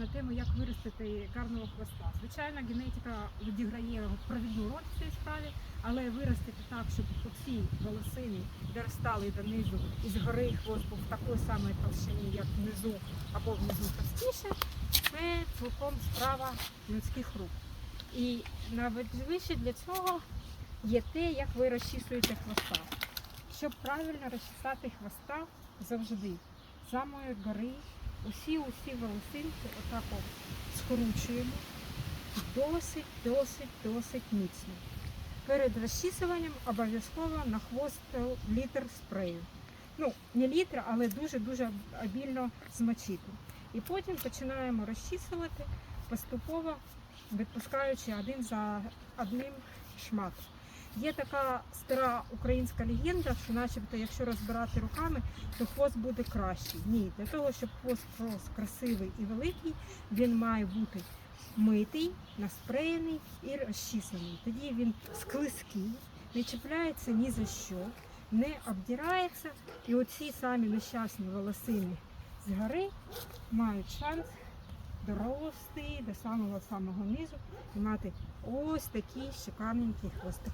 на тему, як виростити гарного хвоста. Звичайно, генетика відіграє провідну роль в цій справі, але виростити так, щоб ці волосини доростали донизу і згори хвост був такої самої товщини, як внизу або внизу товстіше, це цілком справа людських рук. І найважливіше для цього є те, як ви розчісуєте хвоста. Щоб правильно розчесати хвоста завжди, з самої гори, усі-усі волосинки отак скручуємо досить, досить, досить міцно. Перед розчісуванням обов'язково на хвост літр спрею. Ну, не літр, але дуже-дуже обільно змочити. І потім починаємо розчісувати поступово відпускаючи один за одним шмат. Є така стара українська легенда, що начебто, якщо розбирати руками, то хвост буде кращий. Ні, для того, щоб хвост рос красивий і великий, він має бути митий, наспреєний і розчісаний. Тоді він склизький, не чіпляється ні за що, не обдирається. І оці самі нещасні волосини згори мають шанс дорости до самого самого низу і мати ось такий шикарненький хвостик.